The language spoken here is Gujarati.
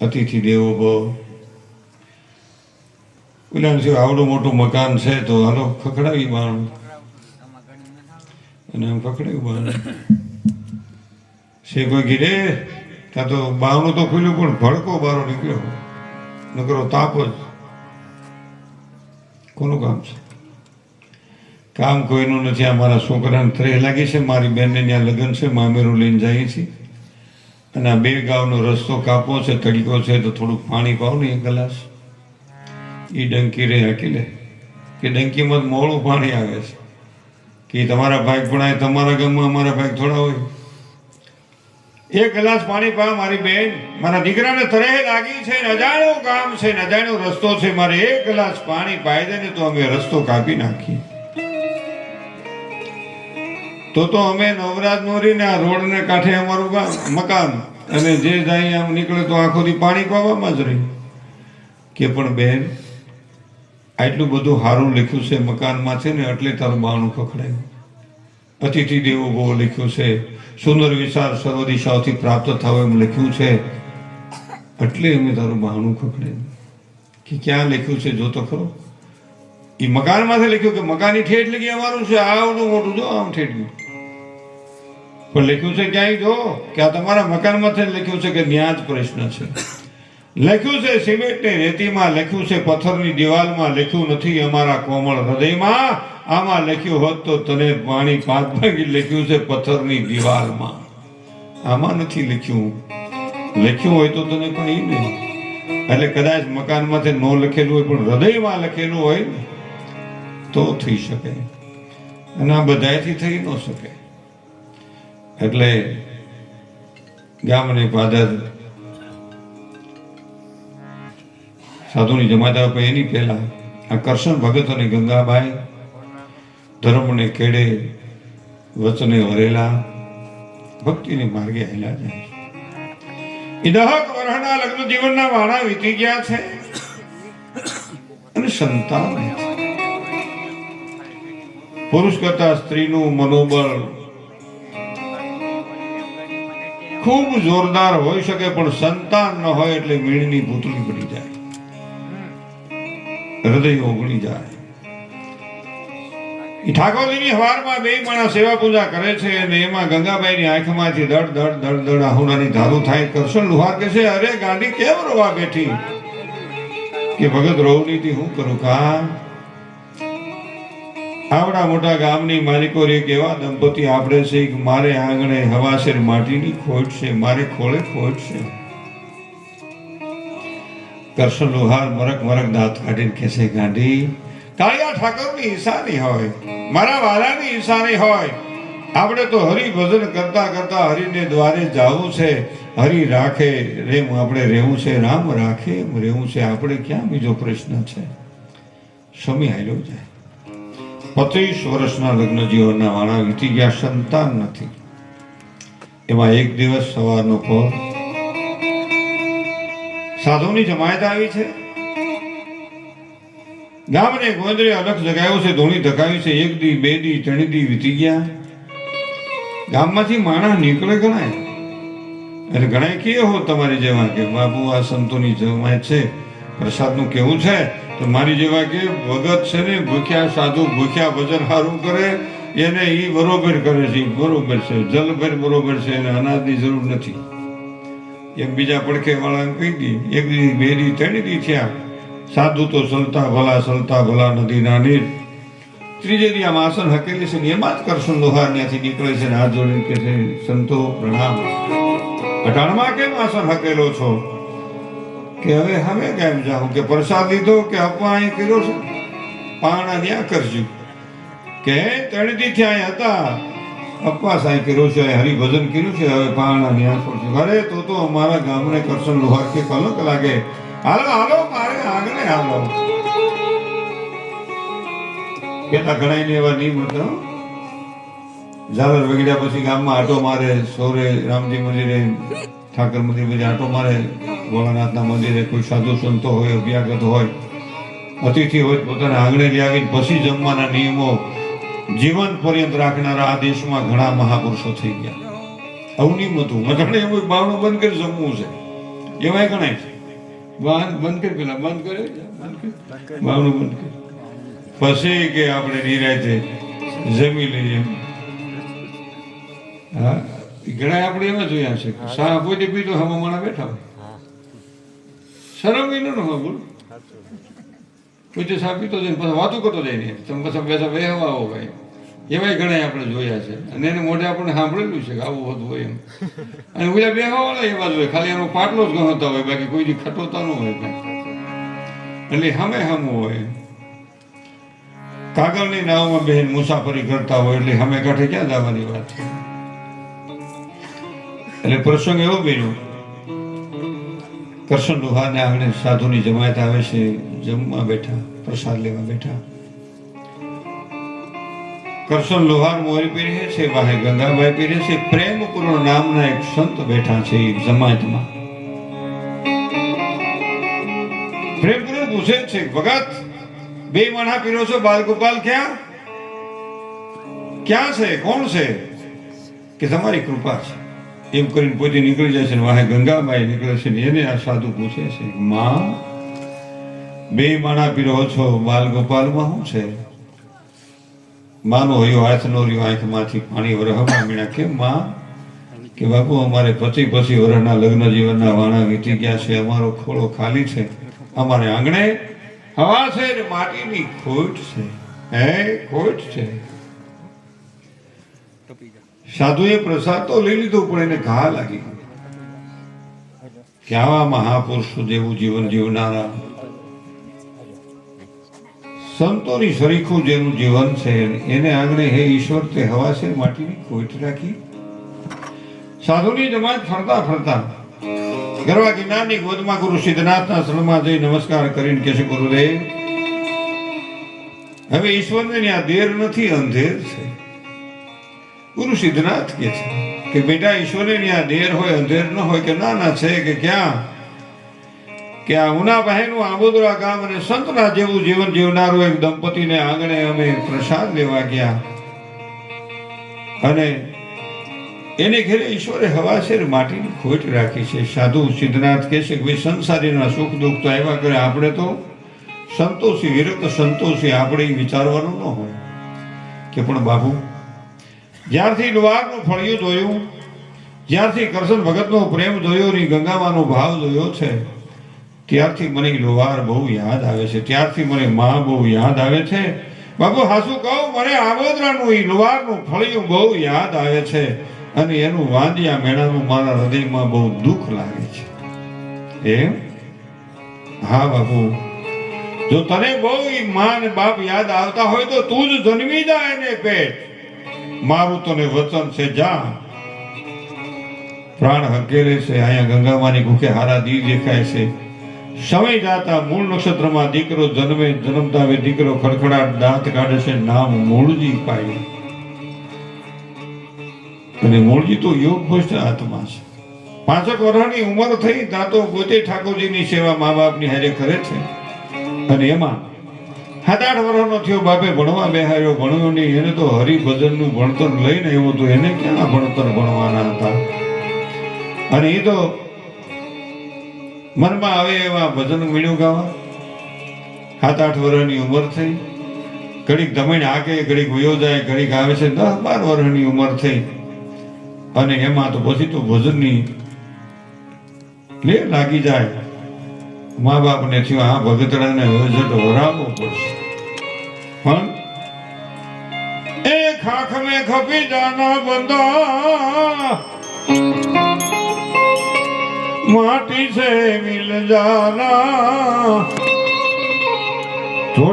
અતિથિ દેવો ભવ પેલા છે આવડું મોટું મકાન છે તો હાલો, ખખડાવી બાણ. અને આમ ખખડાવ્યું બાણ. છે કોઈ ગીરે ત્યાં તો બારણું તો ખુલ્યું, પણ ભડકો બારો નીકળ્યો. નકરો તાપ જ. કોનું કામ છે? કામ કોઈનું નથી, આ મારા છોકરાને ત્રેહ લાગી છે, મારી બેનને ત્યાં લગ્ન છે, મામેરું લઈને જઈએ છીએ અને આ બે ગાવનો રસ્તો કાપો છે, તડીકો છે, તો થોડુંક પાણી પાવ ને એક ગ્લાસ. એ ડંકી રે હાકી લે કે ડંકીમાં મોળું પાણી આવે છે. કે તમારા ભાઈ પણ આવે તમારા ગામમાં અમારા ભાઈ થોડા હોય. એક ગ્લાસ પાણી પાવ મારી બેન. મારા દીકરાને તરે લાગી છે અજાણ્યું કામ છે, ને અજાણ્યો રસ્તો છે. મારે એક ગ્લાસ પાણી પાઈ દે ને તો અમે રસ્તો કાપી નાખીએ. તો તો અમે નવરાજ નોરીને આ રોડને કાંઠે અમારું ગામ મકાન અને જે જાય આમ નીકળે તો આખો દી પાણી પાવામાં જ રહી. કે પણ બેન, આટલું બધું સારું લખ્યું છે મકાનમાં છે ને, એટલે તારું બાણું ખખડાયું. અતિથિ દેવો બહુ લખ્યું છે. સુંદર વિચાર સર્વ દિશાઓથી પ્રાપ્ત થાવ એમ લખ્યું છે. એટલે અમે તારું બહાણું ખખડાયું. કે ક્યાં લખ્યું છે જો તો ખરો. એ મકાનમાંથી લખ્યું કે મકાનની ઠેઠ લગી અમારું છે આવડું મોટું જો આમ ઠેઠ ગયું. પણ લખ્યું છે ક્યાંય? જો, કે આ તમારા મકાનમાંથી લખ્યું છે કે ત્યાં જ પ્રશ્ન છે. લખ્યું છે સિમેન્ટની રેતીમાં, લખ્યું છે પથ્થરની દિવાલમાં, લખ્યું નથી અમારા કોમળ હૃદયમાં. આમાં લખ્યું હોત તો તને પાણી પાંચ ભાગી લખ્યું છે પથ્થરની દિવાલમાં. આમાં નથી લખ્યું. લખ્યું હોય તો તને કઈ નહીં. એટલે કદાચ મકાનમાંથી ન લખેલું હોય, પણ હૃદયમાં લખેલું હોય ને, તો થઈ શકે. અને આ બધાયથી થઈ ન શકે. એટલે ગામની પાદર સાધુની જમાત આપે એની પહેલા આ કરશન ભગત અને ગંગાબાઈ, ધર્મને કેડે, વચને વરેલા ભક્તિને માર્ગે હેલા જાય છે. વરહના લગ્ન જીવનના વાણા વીતી ગયા છે અને સંતાન પુરુષ કરતા સ્ત્રીનું મનોબળ ખૂબ જોરદાર હોઈ શકે, પણ સંતાન ન હોય એટલે મીણની ભૂતળી પડી જાય. હૃદય ઓગળી જાય. ઠાકોરજીની હવારમાં બે માણસ સેવા પૂજા કરે છે અને એમાં ગંગાબાઈની આંખમાંથી દડ દડ દડ દડ આહુડાની ધારું થાય કરશન લુહાર કે છે અરે ગાંડી કેમ રોવા બેઠી? કે, ભગત રોવનીથી હું કરું કામ આવડા મોટા ગામની માલિકો રે કેવા દંપતી આપણે છે મારે આંગણે હવાસેર માટીની ખોટ છે, મારે ખોળે ખોટ છે. કરશન લોહાર મરક મરક દાંત કાઢીને કે છે ગાંધી. કાળિયા ઠાકોરની ઈશાની હોય, મારા વાલાની ઈશાની હોય. આપણે તો હરિ ભજન કરતા કરતા હરિને દ્વારે જવું છે. હરિ રાખે રેમ આપણે રહેવું છે, રામ રાખે એમ રહેવું છે. આપણે ક્યાં બીજો પ્રશ્ન છે? સમય હાલ્યો જાય. પચીસ વર્ષના લગ્ન જીવનના વાળા વીતી ગયા, સંતાન નથી. એમાં એક દિવસ સવારનો પહોર સાધુની જમાયત આવી છે. ગામને ગોંદરે અલગ જગાયો છે, ધોણી ધકાવી છે. એક દી, બે દી, ત્રણ દી વીતી ગયા. ગામમાંથી માણસ નીકળે ગણાય. એટલે ગણાય કે હો તમારી જેવા કે બાપુ આ સંતોની જમાયત છે. પ્રસાદનું કેવું છે, તો મારી જેવા કે ભગત છે ને ભૂખ્યા સાધુ, ભૂખ્યા ભજન સારું કરે, એને એ બરોબર કરે છે બરોબર છે, જલભર બરોબર છે, એને અનાજની જરૂર નથી. એક બીજા પડખે વાળા કહી દી એક દી બે દી દી થયા, સાધુ તો સલતા ભલા સલતા ભલા નદીના નાની ત્રીજે દી આમ આસન હકેલી છે એમાં જ કરશું લોહાર ત્યાંથી નીકળે છે ને હાથ જોડીને કે છે, સંતો પ્રણામ. અઢારમાં કેમ આસન હકેલો છો? કે હવે હવે કેમ જાઉં? કે પ્રસાદ લીધો કે અપવા અહીં કર્યો છે? પાણા ન્યા કરજો. કે ત્રણ થયા હતા. અપવા સાંઈ કર્યો છે હરિભજન કર્યું છે, હવે પાણા ન્યા કરજો. અરે, તો તો અમારા ગામને કરશન લોહાર કે કલક લાગે. હાલો હાલો, મારે આગળ હાલો. કેટલા ને એવા નિયમ હતા ઝાલર વગડ્યા પછી ગામમાં આટો મારે, સોરે, રામજી મંદિરે. ઠાકર મંદિર બધી આટો મારે, ભોળાનાથના મંદિરે કોઈ સાધુ સંતો હોય, અભ્યાગત હોય, અતિથિ હોય, પોતાના આંગણે લઈ આવીને પછી જમવાના નિયમો જીવન પર્યંત રાખનારા આ દેશમાં ઘણા મહાપુરુષો થઈ ગયા. આવું નિયમ હતું. મજાણે એવું બાવણું બંધ કરી જમવું છે. એવાય ગણાય છે. બંધ કરી, પેલા બંધ કરે બાવણું બંધ કરે. પછી કે આપણે નિરાતે જમી લઈએ. હા. ઘણા આપણે એમાં જોયા છે કે પોતે પીધો હમો માણા બેઠા હોય. શરમ વિનો ન હોય બોલ. પોતે શા પીતો જાય પછી વાતું કરતો જાય ને તમે પછી બેસા બેહવા આવો ભાઈ. એવાય ઘણા આપણે જોયા છે. અને એને મોઢે આપણે સાંભળેલું છે કે આવું હતું હોય એમ. અને ઓલા બેહવાવાળા એવા જ હોય. ખાલી એનો પાટલો જ ગણતા હોય બાકી કોઈ દી ખટોતા ન હોય એટલે હમે હમું હોય કાગળની નાવમાં બહેન મુસાફરી કરતા હોય એટલે સામે કાંઠે ક્યાં જવાની વાત છે? એટલે પ્રસંગ એવો બન્યો. કરશન દુહાને આંગણે સાધુની જમાયત આવે છે, જમવા બેઠા, પ્રસાદ લેવા બેઠા. કરશન લોહાર મોરી પહેરીએ છે, વાહે ગંગાબાઈ પહેરે છે, પ્રેમપૂર્ણ નામના એક સંત બેઠા છે જમાયતમાં. પ્રેમપૂર્ણ પૂછે છે, ભગત, બે માણા પીરો છો, બાલગોપાલ ક્યાં? ક્યાં છે? કોણ છે? કે તમારી કૃપા છે. એમ કરીને પોતે નીકળી જાય ને વાહે ગંગામાં નીકળે છે ને એને આ સાધુ પૂછે છે માં, બે માણા પીરો છો બાલગોપાલમાં શું છે? માનો હયો હાથ નો રહ્યો આંખમાંથી પાણી વરહવા મીણા કેમ, માં? કે બાપુ, અમારે પચી પચી વર્ષના લગ્ન જીવનના વાણા વીતી ગયા છે, અમારો ખોળો ખાલી છે. અમારે આંગણે હવા છે ને માટીની ખોટ છે. હે, ખોટ છે? સાધુએ પ્રસાદ તો લઈ લીધો, પણ એને ઘા લાગી કે આવા મહાપુરુષો જેવું જીવન જીવનારા? સંતોની સરીખું જેનું જીવન છે, એને આંગણે હે ઈશ્વર, તે હવા માટીની ખોટ રાખી. સાધુની જમાત ફરતા ફરતા ગરવા ગિરનારની ગોદમાં ગુરુ સિદ્ધનાથના શરણમાં જઈ નમસ્કાર કરીને કે છે, ગુરુદેવ, હવે ઈશ્વરને ત્યાં દેર નથી, અંધેર છે. ગુરુ સિદ્ધનાથ કે છે કે બેટા ઈશ્વરને ત્યાં દેર હોય, અંધેર ન હોય કે ના ના છે કે ક્યાં? કે આ ઉના બહેનું આબોદરા ગામ અને સંતના જેવું જીવન જીવનારું એક દંપતીને આંગણે અમે પ્રસાદ લેવા ગયા. અને એને ઘેરે ઈશ્વરે હવાશેર માટીની ખોટ રાખી છે. સાધુ સિદ્ધનાથ કહે છે કે ભાઈ સંસારીના સુખ દુઃખ તો આવ્યા કરે આપણે તો. સંતોષી વિરક્ત સંતોષી આપણે વિચારવાનું ન હોય. કે પણ બાબુ જ્યારથી લુહારનું ફળિયું જોયું જ્યારથી કરશન ભગતનો પ્રેમ જોયો ની ગંગામાનો ભાવ જોયો છે, ત્યારથી મને ઈ લોહાર બહુ યાદ આવે છે, ત્યારથી મને માં બહુ યાદ આવે છે. બાબુ હાસુ કહું, મને આબોદરાનું એ લોહારનું ફળિયું બહુ યાદ આવે છે અને એનું વાંદિયા મેળાનું મારા હૃદયમાં બહુ દુઃખ લાગે છે. એમ? હા, બાપુ. જો તને બહુ ઈ માં બાપ યાદ આવતા હોય તો તું જ જન્મી જાય એને પેટ. મારું તને વચન છે જા પ્રાણ હકેલે છે, અહીંયા ગંગામાની ભૂખે હારા દી દેખાય છે. સમય જાતા મૂળ નક્ષત્રમાં દીકરો જન્મે જન્મતા હવે દીકરો ખડખડાટ દાંત કાઢે છે, નામ મૂળજી પાયું. અને મૂળજી તો યોગ ભ્રષ્ટ આત્મા છે. પાંચક વર્ષની ઉંમર થઈ ત્યાં તો પોતે ઠાકોરજીની સેવા મા બાપની હારે કરે છે. અને એમાં સાત વર્ષનો થયો, બાપે ભણવા બેહાર્યો, ભણ્યો નહીં. એને તો હરિભજનનું ભણતર લઈને આવ્યો તો એને ક્યાં ભણતર ભણવાના હતા? અને એ તો મનમાં આવે એવા ભજન મીણ્યું ગાવા. સાત આઠ વર્ષની ઉંમર થઈ. ઘડીક ધમણ આગે ઘડીક વયો જાય, ઘડીક આવે છે. દસ બાર વર્ષની ઉંમર થઈ. અને એમાં તો પછી તો ભજનની લે લાગી જાય. મા બાપને થયું આ ભગતડાને વજટ વરાવવો પડશે. પણ એક હાથ મેં ખપી જાના બંધા માટી છે મિલ જાના. થોડા